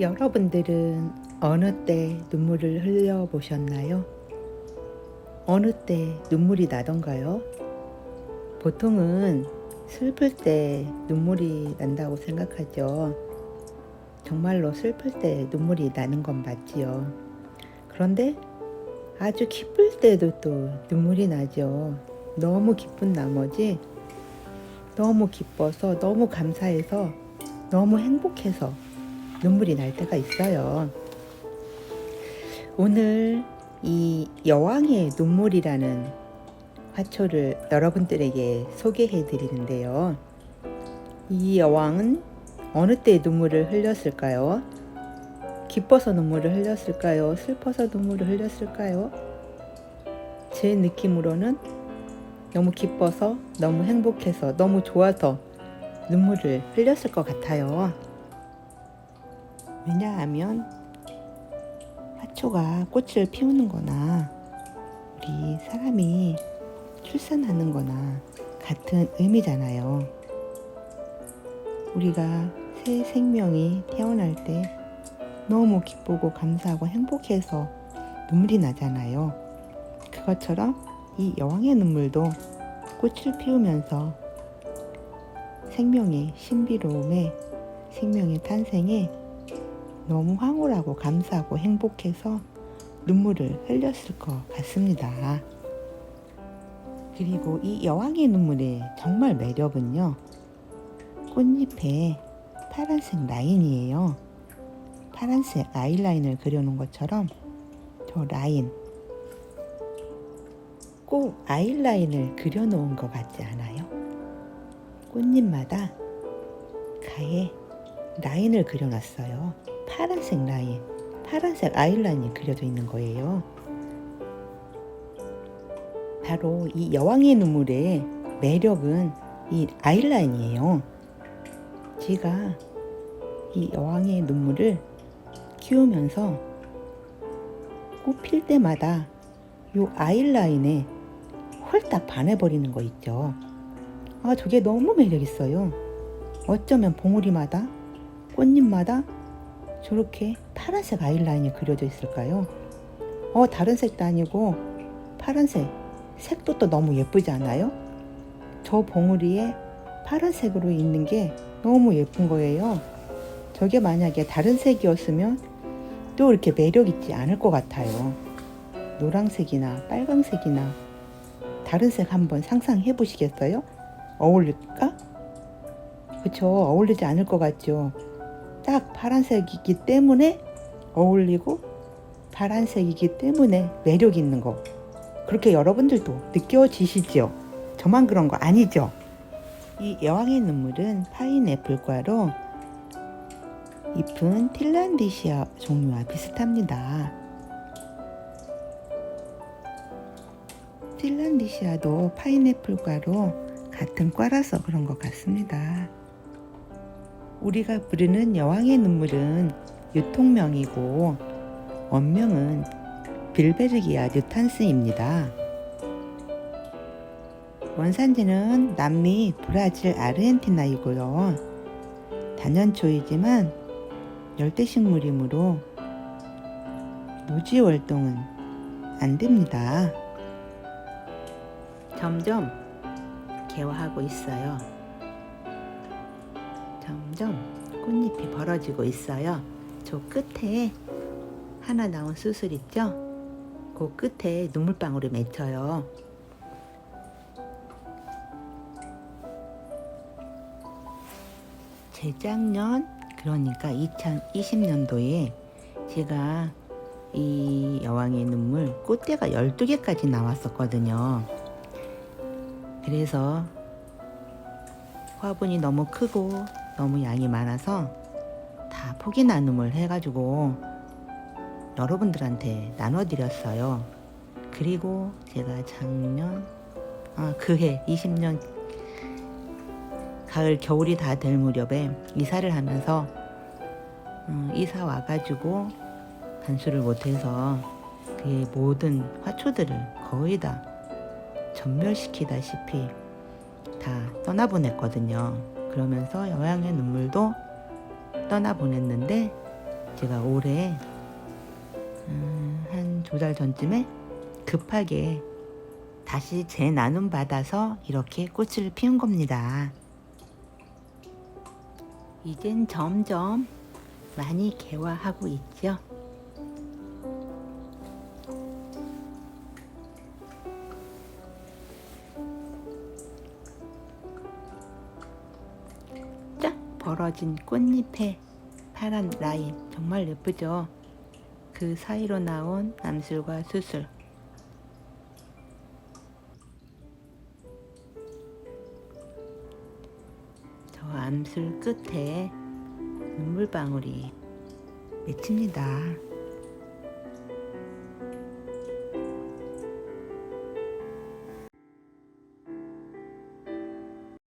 여러분들은 어느 때 눈물을 흘려 보셨나요? 어느 때 눈물이 나던가요? 보통은 슬플 때 눈물이 난다고 생각하죠. 정말로 슬플 때 눈물이 나는 건 맞지요. 그런데 아주 기쁠 때도 또 눈물이 나죠. 너무 기쁜 나머지 너무 기뻐서 너무 감사해서 너무 행복해서 눈물이 날 때가 있어요. 오늘 이 여왕의 눈물이라는 화초를 여러분들에게 소개해 드리는데요. 이 여왕은 어느 때 눈물을 흘렸을까요? 기뻐서 눈물을 흘렸을까요? 슬퍼서 눈물을 흘렸을까요? 제 느낌으로는 너무 기뻐서, 너무 행복해서, 너무 좋아서 눈물을 흘렸을 것 같아요. 왜냐하면 화초가 꽃을 피우는 거나 우리 사람이 출산하는 거나 같은 의미잖아요. 우리가 새 생명이 태어날 때 너무 기쁘고 감사하고 행복해서 눈물이 나잖아요. 그것처럼 이 여왕의 눈물도 꽃을 피우면서 생명의 신비로움에 생명의 탄생에 너무 황홀하고 감사하고 행복해서 눈물을 흘렸을 것 같습니다. 그리고 이 여왕의 눈물의 정말 매력은요. 꽃잎에 파란색 라인이에요. 파란색 아이라인을 그려놓은 것처럼 저 라인 꼭 아이라인을 그려놓은 것 같지 않아요? 꽃잎마다 가에 라인을 그려놨어요. 파란색 라인, 파란색 아이라인이 그려져 있는 거예요. 바로 이 여왕의 눈물의 매력은 이 아이라인이에요. 제가 이 여왕의 눈물을 키우면서 꽃 필 때마다 이 아이라인에 홀딱 반해버리는 거 있죠. 아, 저게 너무 매력있어요. 어쩌면 봉우리마다, 꽃잎마다 저렇게 파란색 아이라인이 그려져 있을까요? 어, 다른 색도 아니고 파란색. 색도 또 너무 예쁘지 않아요? 저 봉우리에 파란색으로 있는 게 너무 예쁜 거예요. 저게 만약에 다른 색이었으면 또 이렇게 매력 있지 않을 것 같아요. 노란색이나 빨강색이나 다른 색 한번 상상해 보시겠어요? 어울릴까? 그쵸, 어울리지 않을 것 같죠. 딱 파란색이기 때문에 어울리고 파란색이기 때문에 매력 있는 거. 그렇게 여러분들도 느껴지시죠? 저만 그런 거 아니죠? 이 여왕의 눈물은 파인애플과로 잎은 틸란디시아 종류와 비슷합니다. 틸란디시아도 파인애플과로 같은 과라서 그런 것 같습니다. 우리가 부르는 여왕의 눈물은 유통명이고 원명은 빌베르기아 뉴탄스입니다. 원산지는 남미, 브라질, 아르헨티나이고요. 단연초이지만 열대식물이므로 노지 활동은 안 됩니다. 점점 개화하고 있어요. 점점 꽃잎이 벌어지고 있어요. 저 끝에 하나 나온 수술 있죠? 그 끝에 눈물방울이 맺혀요. 재작년 그러니까 2020년도에 제가 이 여왕의 눈물 꽃대가 12개까지 나왔었거든요. 그래서 화분이 너무 크고 너무 양이 많아서 다 포기 나눔을 해가지고 여러분들한테 나눠드렸어요. 그리고 제가 작년, 아, 그해 20년 가을 겨울이 다 될 무렵에 이사를 하면서 음, 이사 와가지고 간수를 못해서 그 모든 화초들을 거의 다 전멸시키다시피 다 떠나보냈거든요. 그러면서 여왕의 눈물도 떠나보냈는데 제가 올해 음, 한두 달 전쯤에 급하게 다시 재 나눔 받아서 이렇게 꽃을 피운 겁니다. 이젠 점점 많이 개화하고 있죠. 벌어진 꽃잎의 파란 라인 정말 예쁘죠? 그 사이로 나온 암술과 수술 저 암술 끝에 눈물방울이 맺힙니다.